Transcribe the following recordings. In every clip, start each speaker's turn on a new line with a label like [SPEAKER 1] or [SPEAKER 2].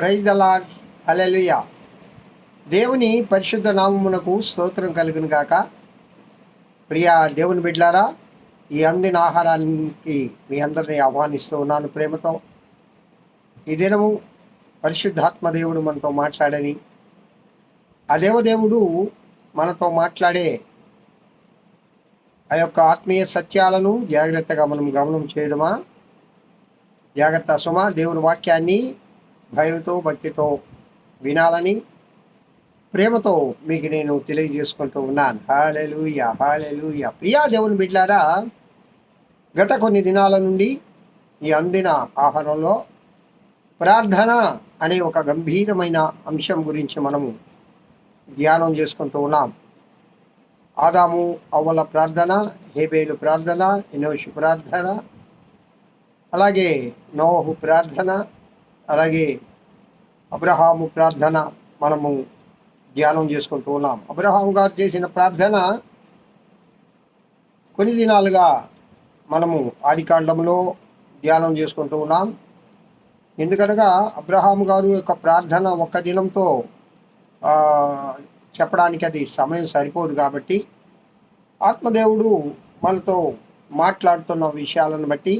[SPEAKER 1] Praise the lord hallelujah దేవుని పరిశుద్ధ నామమునకు స్తోత్రం కలుగును గాక. ప్రియ దేవుని బిడ్లారా ఈ అందిన ఆహారానికి మీ అందరినీ ఆహ్వానిస్తూ ఉన్నాను ప్రేమతో. ఈ దినము పరిశుద్ధాత్మ దేవుడు మనతో మాట్లాడని ఆ దేవదేవుడు మనతో మాట్లాడే ఆ యొక్క ఆత్మీయ సత్యాలను జాగ్రత్తగా మనం గమనం చేయదమా జాగ్రత్త సుమా దేవుని వాక్యాన్ని భయంతో భక్తితో వినాలని ప్రేమతో మీకు నేను తెలియజేసుకుంటూ ఉన్నాను. హాలెలుయ హాలెలుయ ప్రియా దేవుని బిడ్డారా గత కొన్ని దినాల నుండి ఈ అందిన ఆహారంలో ప్రార్థన అనే ఒక గంభీరమైన అంశం గురించి మనము ధ్యానం చేసుకుంటూ ఉన్నాం. ఆదాము అవ్వల ప్రార్థన హేబేలు ప్రార్థన ఇనోషు ప్రార్థన అలాగే నోహు ప్రార్థన అలాగే అబ్రహాము ప్రార్థన మనము ధ్యానం చేసుకుంటూ ఉన్నాం. అబ్రహాము గారు చేసిన ప్రార్థన కొన్ని దినాలుగా మనము ఆదికాండంలో ధ్యానం చేసుకుంటూ ఉన్నాం. ఎందుకనగా అబ్రహాము గారు యొక్క ప్రార్థన ఒక్క దినంతో చెప్పడానికి అది సమయం సరిపోదు కాబట్టి ఆత్మదేవుడు మనతో మాట్లాడుతున్న విషయాలను బట్టి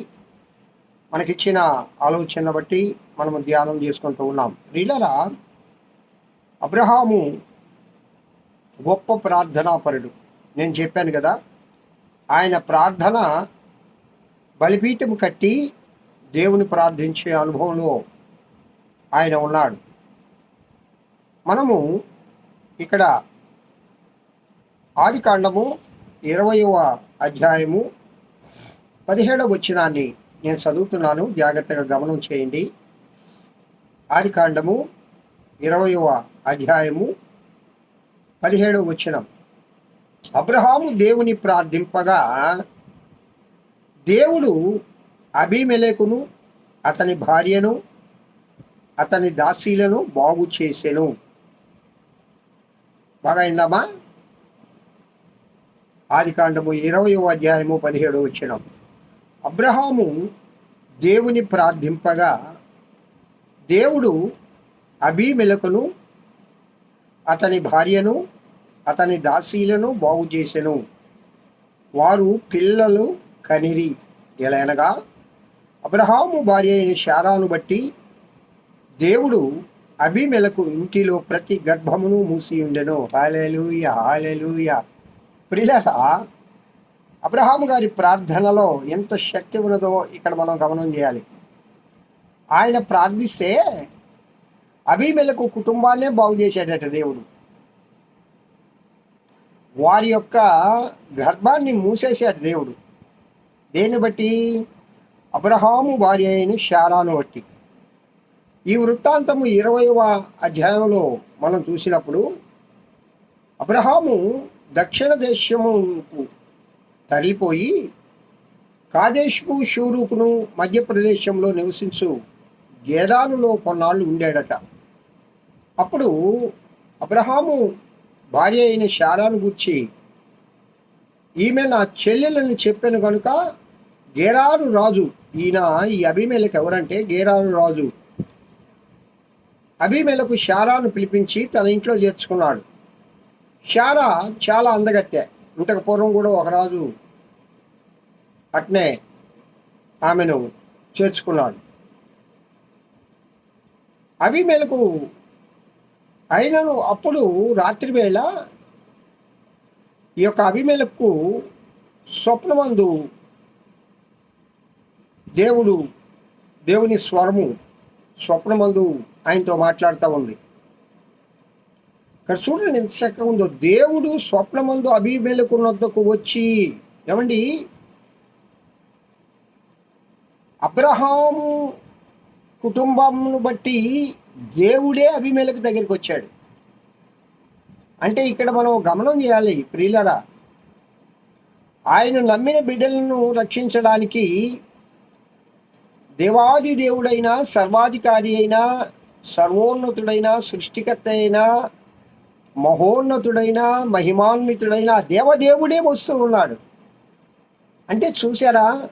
[SPEAKER 1] మనకిచ్చిన ఆలోచన బట్టి మనము ధ్యానం చేసుకుంటూ ఉన్నాం. ప్రియులరా అబ్రహాము గొప్ప ప్రార్థనాపరుడు. నేను చెప్పాను కదా ఆయన ప్రార్థన బలిపీఠం కట్టి దేవుని ప్రార్థించే అనుభవంలో ఆయన ఉన్నాడు. మనము ఇక్కడ ఆదికాండము ఇరవయవ అధ్యాయము పదిహేడవ వచ్చినాన్ని నేను చదువుతున్నాను. జాగ్రత్తగా గమనం చేయండి. ఆది కాండము ఇరవయవ అధ్యాయము పదిహేడవ వచనం. అబ్రహాము దేవుని ప్రార్థింపగా దేవుడు అభిమెలేకును అతని భార్యను అతని దాసీలను బాగు చేసెను. బాగా అయిందామా ఆది కాండము ఇరవయో అధ్యాయము పదిహేడు వచ్చిన అబ్రహాము దేవుని ప్రార్థింపగా దేవుడు అభిమెలకును అతని భార్యను అతని దాసీలను బాగు చేసెను. వారు పిల్లలు కనిరి. ఎలనగా అబ్రహాము భార్య అయిన శారాను బట్టి దేవుడు అభిమెలకు ఇంటిలో ప్రతి గర్భమును మూసి ఉండెను. హాలెలుయ హాలెలుయ ప్రిలహ అబ్రహాము గారి ప్రార్థనలో ఎంత శక్తి ఉన్నదో ఇక్కడ మనం గమనం చేయాలి. ఆయన ప్రార్థిస్తే అభిమెలకు కుటుంబాన్నే బాగు చేసేటట దేవుడు. వారి యొక్క గర్భాన్ని మూసేసాడు దేవుడు. దేన్ని బట్టి? అబ్రహాము భార్య అయిన శారాను బట్టి. ఈ వృత్తాంతము ఇరవైవ అధ్యాయంలో మనం చూసినప్పుడు అబ్రహాము దక్షిణ దేశముకు తరిపోయి కాదేశ్కు షూరుకును మధ్యప్రదేశంలో నివసించు గేదానులో కొన్నాళ్ళు ఉండేడట. అప్పుడు అబ్రహాము భార్య అయిన శారాను గుర్చి ఈమె నా చెల్లెలని చెప్పాను కనుక గేరారు రాజు. ఈయన ఈ అభిమేలకు ఎవరంటే గేరారు రాజు. అభిమేలకు శారాను పిలిపించి తన ఇంట్లో చేర్చుకున్నాడు. శారా చాలా అందగత్తె. ఇంతకు పూర్వం కూడా ఒక రాజు అట్నే ఆమెను చేర్చుకున్నాడు. అభిమేలకు అయినను అప్పుడు రాత్రి వేళ ఈ యొక్క అభిమేలకు స్వప్నమందు దేవుడు దేవుని స్వరము స్వప్నమందు ఆయనతో మాట్లాడుతూ ఉంది. ఇక్కడ చూడండి ఎంత చక్కగా ఉందో. దేవుడు స్వప్నమందు అభిమేలకున్నద్దకు వచ్చి ఏమండి? అబ్రహాము కుటుంబమును బట్టి దేవుడే అభిమేలకు దగ్గరికి వచ్చాడు. అంటే ఇక్కడ మనం గమనం చేయాలి ప్రియులరా. ఆయన నమ్మిన బిడ్డలను రక్షించడానికి దేవాది దేవుడైన సర్వాధికారి అయిన సర్వోన్నతుడైన సృష్టికర్త అయిన మహోన్నతుడైన మహిమాన్వితుడైన దేవదేవుడే వస్తూ ఉన్నాడు. అంటే చూసారా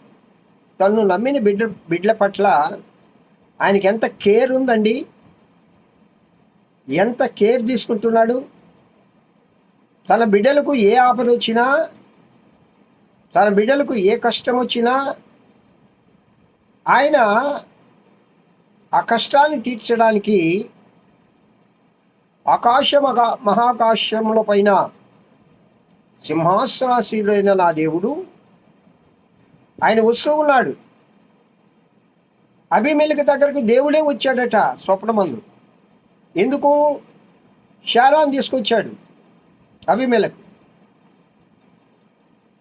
[SPEAKER 1] తను నమ్మిన బిడ్డ బిడ్డల పట్ల ఆయనకి ఎంత కేర్ ఉందండి. ఎంత కేర్ తీసుకుంటున్నాడు? తన బిడ్డలకు ఏ ఆపద వచ్చినా తన బిడ్డలకు ఏ కష్టం వచ్చినా ఆయన ఆ కష్టాన్ని తీర్చడానికి ఆకాశ మహా మహాకాశముల పైన సింహాసనాశీలుడైన నా దేవుడు ఆయన వస్తూ ఉన్నాడు. అభిమేలిక దగ్గరకు దేవుడే వచ్చాడట స్వప్నమందు. ఎందుకు? షారాన్ తీసుకొచ్చాడు అభిమేలకు.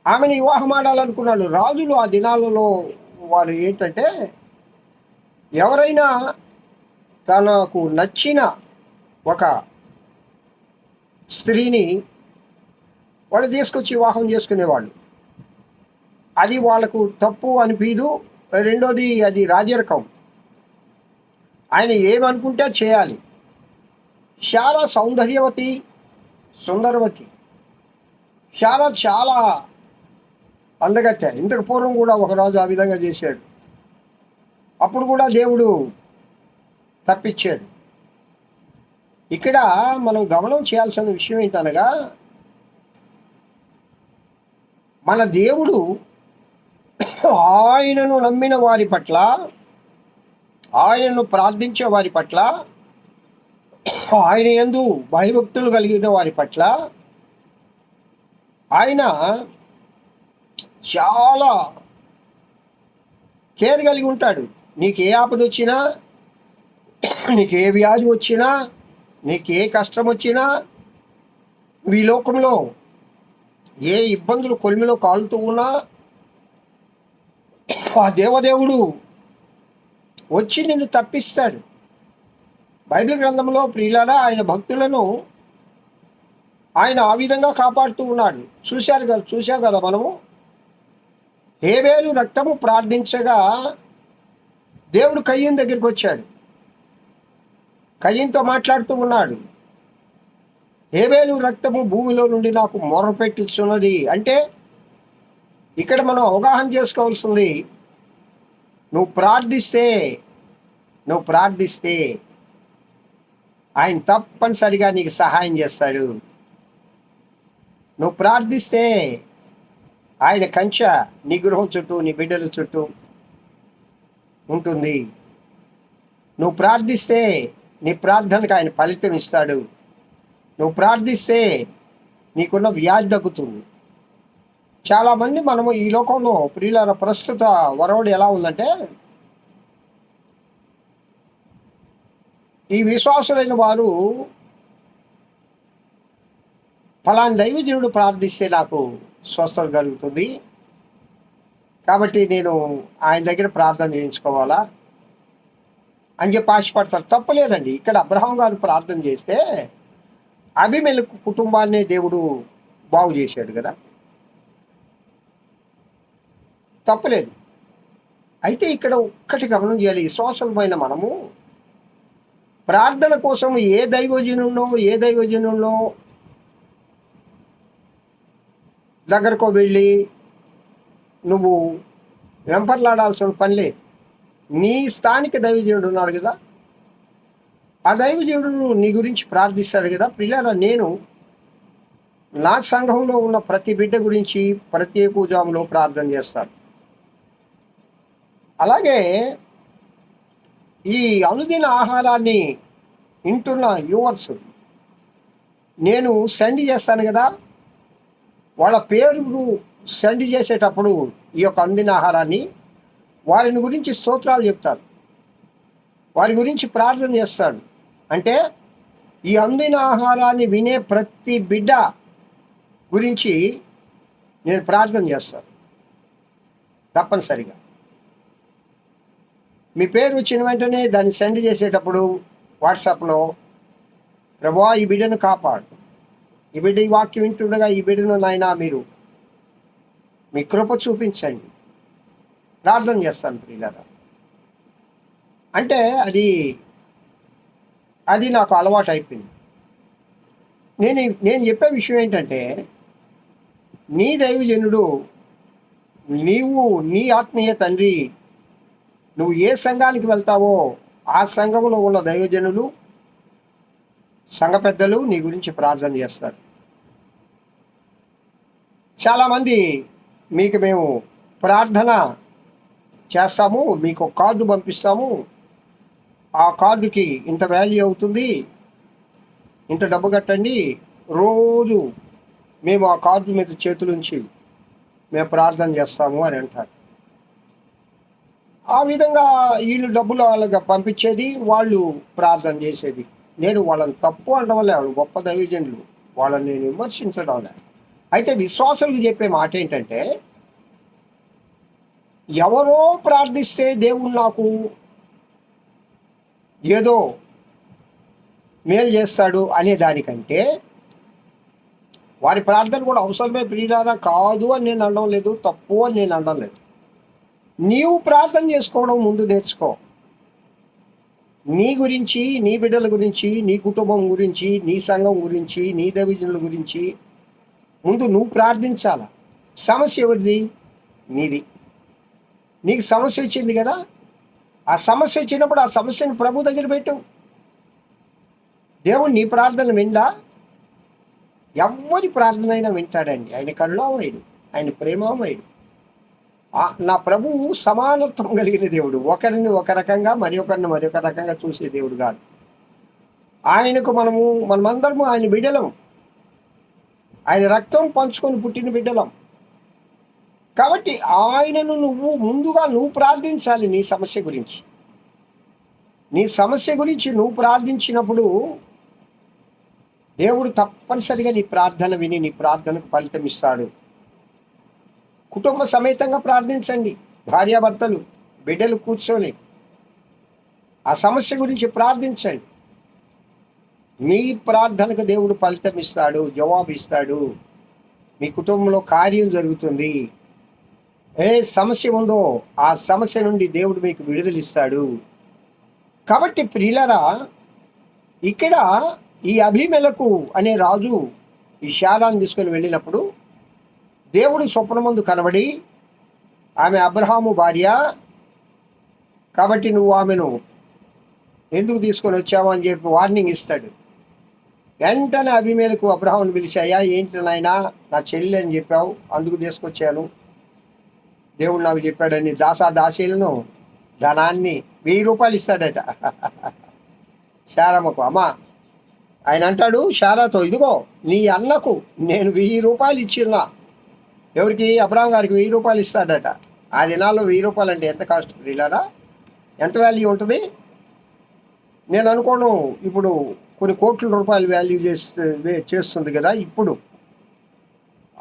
[SPEAKER 1] ఆమెను వివాహం ఆడాలనుకున్నాడు. రాజులు ఆ దినాలలో వారు ఏంటంటే ఎవరైనా తనకు నచ్చిన ఒక స్త్రీని వాళ్ళు తీసుకొచ్చి వివాహం చేసుకునేవాళ్ళు. అది వాళ్ళకు తప్పు అనిపించదు రెండోది అది రాజరకం. ఆయన ఏమనుకుంటే చేయాలి. చాలా సౌందర్యవతి సుందరవతి. చాలా చాలా అందగత్య ఇంతకు పూర్వం కూడా ఒక రాజు ఆ విధంగా చేశాడు. అప్పుడు కూడా దేవుడు తప్పించాడు. ఇక్కడ మనం గమనం చేయాల్సిన విషయం ఏంటనగా మన దేవుడు ఆయనను నమ్మిన వారి పట్ల ఆయనను ప్రార్థించే వారి పట్ల ఆయన ఎందు భయభక్తులు కలిగిన వారి పట్ల ఆయన చాలా కేర్ కలిగి ఉంటాడు. నీకు ఏ ఆపద వచ్చినా నీకు ఏ వ్యాధి వచ్చినా నీకు ఏ కష్టం వచ్చినా ఈ లోకంలో ఏ ఇబ్బందులు కొలిమిలో కాలుతూ ఉన్నా ఆ దేవదేవుడు వచ్చి నిన్ను తప్పిస్తాడు. బైబిల్ గ్రంథంలో ప్రియులారా ఆయన భక్తులను ఆయన ఆ విధంగా కాపాడుతూ ఉన్నాడు. చూశారు కదా చూశాం కదా మనము? హేబేలు రక్తము ప్రార్థించగా దేవుడు కయ్యం దగ్గరికి వచ్చాడు. కయ్యంతో మాట్లాడుతూ ఉన్నాడు. హేబేలు రక్తము భూమిలో నుండి నాకు మొరపెట్టిస్తున్నది అంటే ఇక్కడ మనం అవగాహన చేసుకోవాల్సింది నువ్వు ప్రార్థిస్తే నువ్వు ప్రార్థిస్తే ఆయన తప్పనిసరిగా నీకు సహాయం చేస్తాడు నువ్వు ప్రార్థిస్తే ఆయన కంచ నీ గృహం చుట్టూ నీ బిడ్డల చుట్టూ ఉంటుంది నువ్వు ప్రార్థిస్తే నీ ప్రార్థనకు ఆయన ఫలితం ఇస్తాడు నువ్వు ప్రార్థిస్తే నీకున్న వ్యాధి తగ్గుతుంది చాలామంది మనము ఈ లోకంలో ప్రియుల ప్రస్తుత వరవడు ఎలా ఉందంటే ఈ విశ్వాసులైన వారు ఫలాని దైవజనుడు ప్రార్థిస్తే నాకు స్వస్థత కలుగుతుంది. కాబట్టి నేను ఆయన దగ్గర ప్రార్థన చేయించుకోవాలా? అని చెప్పి ఆశపడతారు. తప్పలేదండి. ఇక్కడ అబ్రహం గారు ప్రార్థన చేస్తే అభిమెలకు కుటుంబాన్ని దేవుడు బాగు చేశాడు కదా. తప్పలేదు. అయితే ఇక్కడ ఒక్కటి గమనం చేయాలి. విశ్వాసమైన మనము ప్రార్థన కోసం ఏ దైవజనున్నో ఏ దైవజనున్నో దగ్గరకు వెళ్ళి నువ్వు వెంపర్లాడాల్సిన పని లేదు. నీ స్థానిక దైవజనుడు ఉన్నాడు కదా ఆ దైవజనుడు నీ గురించి ప్రార్థిస్తాడు కదా. పిల్లల నేను నా సంఘంలో ఉన్న ప్రతి బిడ్డ గురించి ప్రత్యేక జాములో ప్రార్థన చేస్తాను. అలాగే ఈ అనుదిన ఆహారాన్ని వింటున్న యువర్స్ నేను సెండ్ చేస్తాను కదా వాళ్ళ పేరు సెండ్ చేసేటప్పుడు ఈ యొక్క అందిన ఆహారాన్ని వారిని గురించి స్తోత్రాలు చెప్తారు. వారి గురించి ప్రార్థన చేస్తాడు. అంటే ఈ అందిన ఆహారాన్ని వినే ప్రతి బిడ్డ గురించి నేను ప్రార్థన చేస్తాను. తప్పనిసరిగా. మీ పేరు వచ్చిన వెంటనే దాన్ని సెండ్ చేసేటప్పుడు వాట్సాప్లో ప్రభా ఈ బిడ్డను కాపాడు. ఈ బిడ్డ ఈ వాక్యం వింటుండగా ఈ బిడ్డను నాయనా మీరు మీ కృప చూపించండి. ప్రార్థన చేస్తాను ప్రియులారా. అంటే అది అది నాకు అలవాటు అయిపోయింది. నేను నేను చెప్పే విషయం ఏంటంటే నీ దైవజనుడు నీవు నీ ఆత్మీయ తండ్రి నువ్వు ఏ సంఘానికి వెళ్తావో ఆ సంఘంలో ఉన్న దైవజనులు సంఘ పెద్దలు నీ గురించి ప్రార్థన చేస్తారు. చాలామంది మీకు మేము ప్రార్థన చేస్తాము మీకు కార్డు పంపిస్తాము. ఆ కార్డుకి ఇంత వాల్యూ అవుతుంది ఇంత డబ్బు కట్టండి. రోజు మేము ఆ కార్డు మీద చేతులుంచి మేము ప్రార్థన చేస్తాము అని అంటారు. ఆ విధంగా వీళ్ళు డబ్బులు వాళ్ళకి పంపించేది వాళ్ళు ప్రార్థన చేసేది. నేను వాళ్ళని తప్పు అనడం వల్ల వాళ్ళు గొప్ప దైవజనులు. వాళ్ళని నేను విమర్శించడం వల్ల అయితే విశ్వాసులకు చెప్పే మాట ఏంటంటే ఎవరో ప్రార్థిస్తే దేవుడు నాకు ఏదో మేలు చేస్తాడు అనే దానికంటే వారి ప్రార్థన కూడా అవసరమే ప్రియులారా కాదు అని నేను అనడం లేదు తప్పు అని నేను అనడం లేదు. నీవు ప్రార్థన చేసుకోవడం ముందు నేర్చుకో. నీ గురించి నీ బిడ్డల గురించి నీ కుటుంబం గురించి నీ సంఘం గురించి నీ దవిజనుల గురించి ముందు నువ్వు ప్రార్థించాల. సమస్య ఎవరిది? నీది. నీకు సమస్య వచ్చింది కదా? ఆ సమస్య వచ్చినప్పుడు ఆ సమస్యను ప్రభు దగ్గర పెట్టు. దేవుడు నీ ప్రార్థన విండా? ఎవరి ప్రార్థన అయినా వింటాడండి. ఆయన కరుణామయుడు ఆయన ప్రేమామయుడు నా ప్రభువు సమానత్వం కలిగిన దేవుడు. ఒకరిని ఒక రకంగా మరి ఒకరిని మరి ఒక రకంగా చూసే దేవుడు కాదు. ఆయనకు మనము మనమందరము ఆయన బిడ్డలం. ఆయన రక్తం పంచుకొని పుట్టిన బిడ్డలం. కాబట్టి ఆయనను నువ్వు ముందుగా నువ్వు ప్రార్థించాలి నీ సమస్య గురించి. నీ సమస్య గురించి నువ్వు ప్రార్థించినప్పుడు దేవుడు తప్పనిసరిగా నీ ప్రార్థన విని నీ ప్రార్థనకు ఫలితం ఇస్తాడు. కుటుంబ సమేతంగా ప్రార్థించండి. భార్యాభర్తలు బిడ్డలు కూర్చొని ఆ సమస్య గురించి ప్రార్థించండి. మీ ప్రార్థనకు దేవుడు ఫలితం ఇస్తాడు జవాబు ఇస్తాడు. మీ కుటుంబంలో కార్యం జరుగుతుంది. ఏ సమస్య ఉందో ఆ సమస్య నుండి దేవుడు మీకు విడుదలిస్తాడు కాబట్టి ప్రియులరా ఇక్కడ ఈ అభిమెలకు అనే రాజు ఈ శాలాన్ని తీసుకొని వెళ్ళినప్పుడు దేవుడు స్వప్నమందు కనబడి ఆమె అబ్రహాము భార్య కాబట్టి నువ్వు ఆమెను ఎందుకు తీసుకొని వచ్చావు అని చెప్పి వార్నింగ్ ఇస్తాడు. వెంటనే అభిమేలకు అబ్రహాముని పిలిచాయా ఏంటి నాయనా నా చెల్లి అని చెప్పావు అందుకు తీసుకొచ్చాను. దేవుడు నాకు చెప్పాడని దాసా దాసీలను ధనాన్ని వెయ్యి రూపాయలు ఇస్తాడట. శారమ్మకు అమ్మా ఆయన అంటాడు శారాతో ఇదిగో నీ అన్నకు నేను వెయ్యి రూపాయలు ఇచ్చిన్నా. ఎవరికి? అబ్రామ్ గారికి వెయ్యి రూపాయలు ఇస్తాడట. ఆ దినాల్లో వెయ్యి రూపాయలు అంటే ఎంత కాస్ట్ ఇలారా ఎంత వాల్యూ ఉంటుంది? నేను అనుకోను ఇప్పుడు కొన్ని కోట్ల రూపాయలు వాల్యూ చేస్తే చేస్తుంది కదా ఇప్పుడు.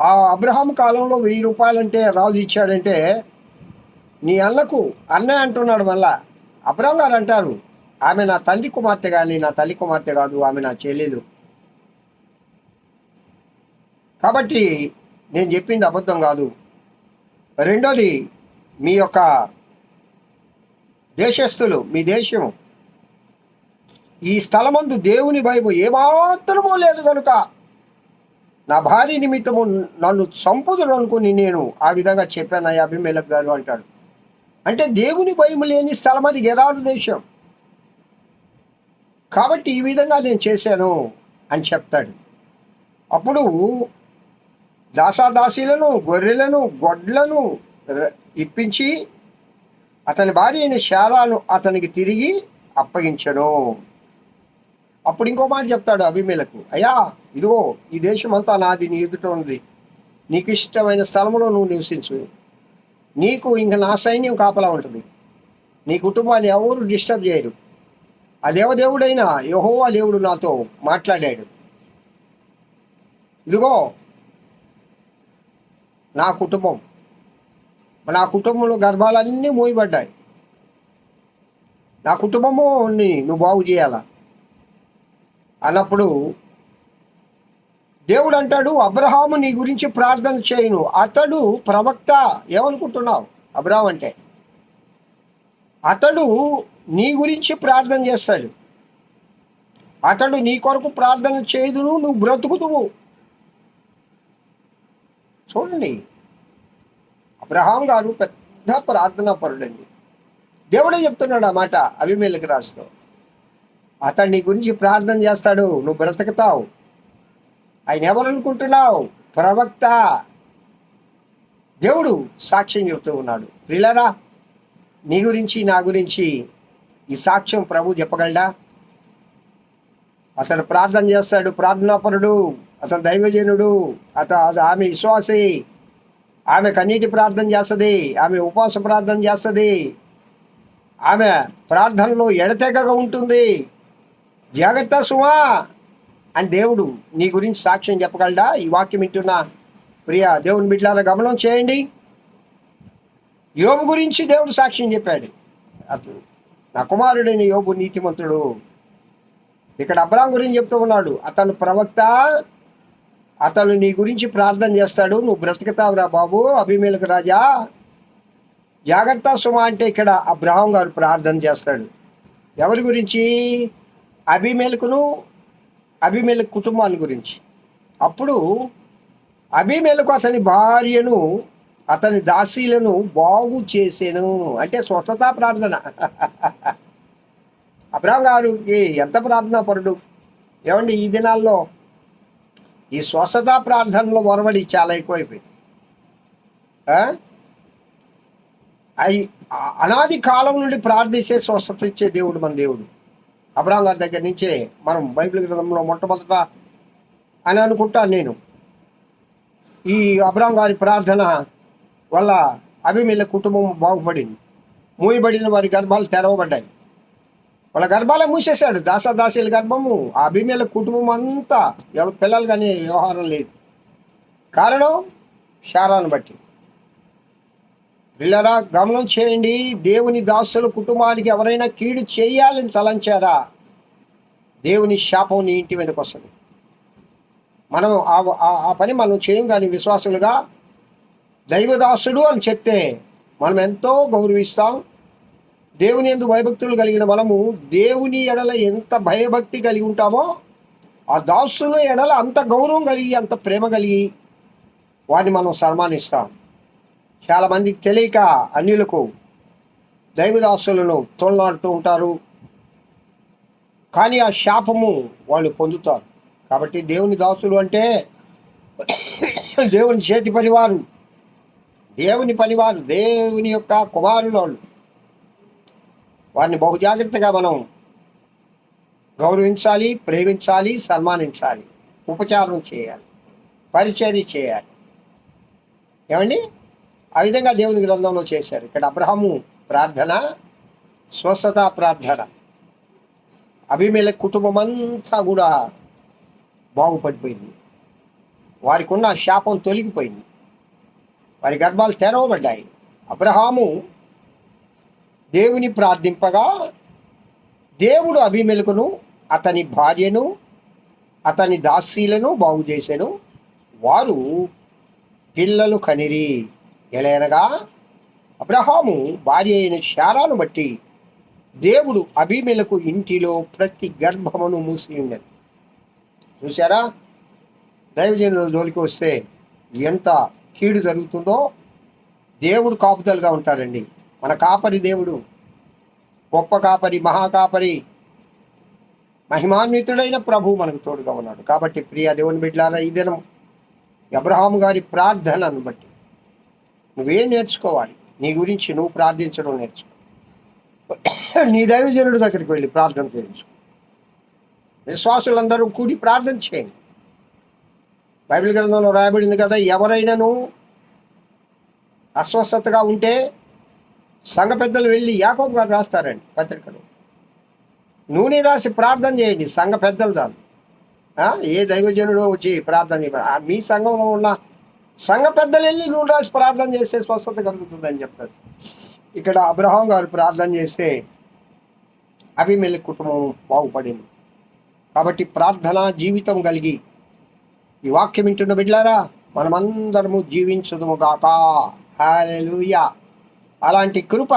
[SPEAKER 1] ఆ అబ్రహాం కాలంలో వెయ్యి రూపాయలంటే రాజు ఇచ్చాడంటే నీ అన్నకు అన్నయ్య అంటున్నాడు మళ్ళా. అబ్రహం గారు అంటారు ఆమె నా తల్లి కుమార్తె కానీ నా తల్లి కుమార్తె కాదు ఆమె నా చెల్లెలు. కాబట్టి నేను చెప్పింది అబద్ధం కాదు. రెండోది మీ యొక్క దేశస్థులు మీ దేశం ఈ స్థలమందు దేవుని భయము ఏమాత్రమూ లేదు కనుక నా భార్య నిమిత్తము నన్ను చంపుదురు అనుకుని నేను ఆ విధంగా చెప్పాను అయ్యా అభిమేలక్ గారు అంటాడు. అంటే దేవుని భయం లేని స్థలం అది గెరారు దేశం. కాబట్టి ఈ విధంగా నేను చేశాను అని చెప్తాడు. అప్పుడు దాసాదాసీలను గొర్రెలను గొడ్లను ఇప్పించి అతని భార్య అయిన శారాను అతనికి తిరిగి అప్పగించను. అప్పుడు ఇంకో మాట చెప్తాడు అభిమేలకు అయ్యా ఇదిగో ఈ దేశం అంతా నాది నీ ఎదుట ఉంది నీకు ఇష్టమైన స్థలంలో నువ్వు నివసించు. నీకు ఇంక నా సైన్యం కాపలా ఉంటుంది. నీ కుటుంబాన్ని ఎవరు డిస్టర్బ్ చేయరు. ఆ దేవదేవుడైన యహోవా దేవుడు నాతో మాట్లాడాడు. ఇదిగో నా కుటుంబం. నా కుటుంబంలో గర్భాలన్నీ మోయబడ్డాయి. నా కుటుంబము నువ్వు బాగు చేయాలా? అన్నప్పుడు దేవుడు అంటాడు అబ్రహాము నీ గురించి ప్రార్థన చేయను. అతడు ప్రవక్త. ఏమనుకుంటున్నావు అబ్రహాం అంటే? అతడు నీ గురించి ప్రార్థన చేస్తాడు. అతడు నీ కొరకు ప్రార్థన చేయదును నువ్వు బ్రతుకుతువు చూడండి. అబ్రహాం గారు పెద్ద ప్రార్థనా పరుడండి. దేవుడే చెప్తున్నాడు ఆ మాట అభిమేలకు రాస్తూ అతడు నీ గురించి ప్రార్థన చేస్తాడు నువ్వు బ్రతకతావు. ఆయన ఎవరు అనుకుంటున్నావు ప్రవక్త. దేవుడు సాక్ష్యం చెబుతూ ఉన్నాడు. ప్రిలరా నీ గురించి నా గురించి ఈ సాక్ష్యం ప్రభు చెప్పగలడా? అతడు ప్రార్థన చేస్తాడు ప్రార్థనాపరుడు. అతను దైవజనుడు. అత ఆమె విశ్వాసి. ఆమె కన్నీటి ప్రార్థన చేస్తుంది. ఆమె ఉపవాస ప్రార్థన చేస్తుంది. ఆమె ప్రార్థనలో ఎడతెగగా ఉంటుంది. జాగ్రత్త సుమా. అని దేవుడు నీ గురించి సాక్ష్యం చెప్పగలడా? ఈ వాక్యం వింటున్న ప్రియ దేవుని బిడ్డలారా గమనం చేయండి. యోబు గురించి దేవుడు సాక్ష్యం చెప్పాడు. అతను నా కుమారుడైన యోబు నీతిమంతుడు. ఇక్కడ అబ్రాం గురించి చెప్తూ ఉన్నాడు. అతను ప్రవక్త అతను నీ గురించి ప్రార్థన చేస్తాడు. నువ్వు బ్రతుకుతావురా బాబు అభిమేలకు రాజా. జాగ్రత్త సుమ అంటే ఇక్కడ అబ్రహం గారు ప్రార్థన చేస్తాడు. ఎవరి గురించి? అభిమేలకును అభిమేలకు కుటుంబాల గురించి. అప్పుడు అభిమేలకు అతని భార్యను అతని దాసీలను బాగు చేసాను అంటే స్వస్థతా ప్రార్థన. అబ్రాహం గారికి ఎంత ప్రార్థన పరుడు ఏమండి ఈ దినాల్లో ఈ స్వస్థత ప్రార్థనలో ఒరవడి చాలా ఎక్కువైపోయింది. ఆ? అయి అనాది కాలం నుండి ప్రార్థిస్తే స్వస్థత ఇచ్చే దేవుడు మన దేవుడు. అబ్రాహం గారి దగ్గర నుంచే మనం బైబిల్ గ్రంథంలో మొట్టమొదట అని అనుకుంటాను నేను. ఈ అబ్రాహం గారి ప్రార్థన వల్ల అభిమేల కుటుంబం బాగుపడింది. మూయబడిన వారి గర్భాలు తెరవబడ్డాయి. వాళ్ళ గర్భాలే మూసేశాడు. దాసదాసీల గర్భము ఆ భీమేల కుటుంబం అంతా పిల్లలు కానీ వ్యవహారం లేదు. కారణం శారాన్ని బట్టి. పిల్లరా గమనం చేయండి. దేవుని దాసుల కుటుంబానికి ఎవరైనా కీడు చేయాలని తలంచారా? దేవుని శాపం నీ ఇంటి మీదకి వస్తుంది. మనం ఆ- ఆ- ఆ పని మనం చేయం కానీ విశ్వాసులుగా దైవదాసుడు అని చెప్తే మనం ఎంతో గౌరవిస్తాం. దేవుని ఎందు భయభక్తులు కలిగిన మనము దేవుని ఎడల ఎంత భయభక్తి కలిగి ఉంటామో ఆ దాసుల ఎడల అంత గౌరవం కలిగి అంత ప్రేమ కలిగి వారిని మనం సన్మానిస్తాం. చాలామందికి తెలియక అన్యులకు దైవదాసులను తోలనాడుతూ ఉంటారు. కానీ ఆ శాపము వాళ్ళు పొందుతారు. కాబట్టి దేవుని దాసులు అంటే దేవుని చేతి పనివారు. దేవుని పనివారు దేవుని యొక్క కుమారులు వాళ్ళు. వారిని బహుజాగ్రత్తగా మనం గౌరవించాలి ప్రేమించాలి సన్మానించాలి ఉపచారం చేయాలి పరిచర్య చేయాలి. ఏమండి? ఆ విధంగా దేవుని గ్రంథంలో చేశారు. ఇక్కడ అబ్రహము ప్రార్థన స్వస్థత ప్రార్థన. అభిమేల కుటుంబం అంతా కూడా బాగుపడిపోయింది. వారికి ఉన్న శాపం తొలగిపోయింది. వారి గర్భాలు తెరవబడ్డాయి. అబ్రహాము దేవుని ప్రార్థింపగా దేవుడు అభిమెలకును అతని భార్యను అతని దాసీలను బాగు చేశాను వారు పిల్లలు కనిరి. ఎలయనగా అబ్రహాము భార్య అయిన శారాను బట్టి దేవుడు అభిమెలకు ఇంటిలో ప్రతి గర్భమును మూసి ఉన్నది చూసారా దైవజనుల జోలికి వస్తే ఎంత కీడు జరుగుతుందో దేవుడు కాపుదలుగా ఉంటాడండి. మన కాపరి దేవుడు గొప్ప కాపరి మహాకాపరి మహిమాన్వితుడైన ప్రభు మనకు తోడుగా ఉన్నాడు. కాబట్టి ప్రియ దేవుని బిడ్డలారా ఈ దినం అబ్రహాం గారి ప్రార్థనను బట్టి నువ్వేం నేర్చుకోవాలి? నీ గురించి నువ్వు ప్రార్థించడం నేర్చుకో. నీ దైవజనుడి దగ్గరికి వెళ్ళి ప్రార్థన చేయించు. విశ్వాసులందరూ కూడి ప్రార్థన చేయండి. బైబిల్ గ్రంథంలో రాయబడింది కదా ఎవరైనాను అస్వస్థతగా ఉంటే సంఘ పెద్దలు వెళ్ళి యాకోబు గారు రాస్తారండి పత్రికలు. నూనె రాసి ప్రార్థన చేయండి సంఘ పెద్దలు చాలు. ఏ దైవజనుడో వచ్చి ప్రార్థన చేయ మీ సంఘంలో ఉన్న సంఘ పెద్దలు వెళ్ళి నూనె రాసి ప్రార్థన చేస్తే స్వస్థత కలుగుతుందని చెప్తారు. ఇక్కడ అబ్రహాం గారు ప్రార్థన చేస్తే అభిమెల్లి కుటుంబం బాగుపడింది. కాబట్టి ప్రార్థన జీవితం కలిగి ఈ వాక్యం వింటున్న బిడ్లారా మనమందరము జీవించదుము గాక. హల్లెలూయా. అలాంటి కృప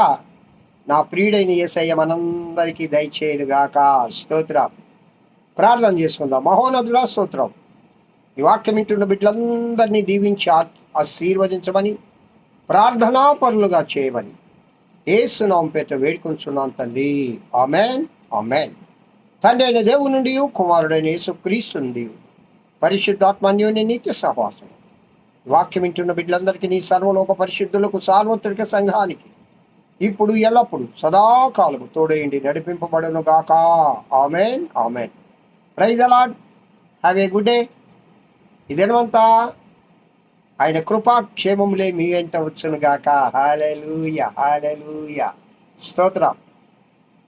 [SPEAKER 1] నా ప్రియుడైన యేసయ్య మనందరికీ దయచేయను గాక స్తోత్రం. ప్రార్థన చేసుకుందాం. మహోనదుల స్తోత్రం. ఈ వాక్యం ఇంటున్న బిడ్డలందరినీ దీవించి ఆశీర్వదించమని ప్రార్థనా పరులుగా చేయమని ఏసునాం పేట వేడుకుంటున్నాను తండ్రి. ఆమెన్. ఆమెన్. తండ్రి అయిన దేవుని నుండి కుమారుడైన యేసుక్రీస్తు నుండి పరిశుద్ధాత్మన్యోని నిత్య సహవాసం వాక్యం వింటున్న బిడ్డలందరికీ నీ సర్వలోక పరిశుద్ధులకు సార్వత్రిక సంఘానికి ఇప్పుడు ఎల్లప్పుడు సదాకాలము తోడేయండి నడిపింపబడును గాక. Amen amen. Praise the Lord. Have a good day ఇదేనవంతా ఆయన కృపా క్షేమములే మీ వెంట వచ్చును గాక. హాలెలూయ హాలెలూయ స్తోత్రం.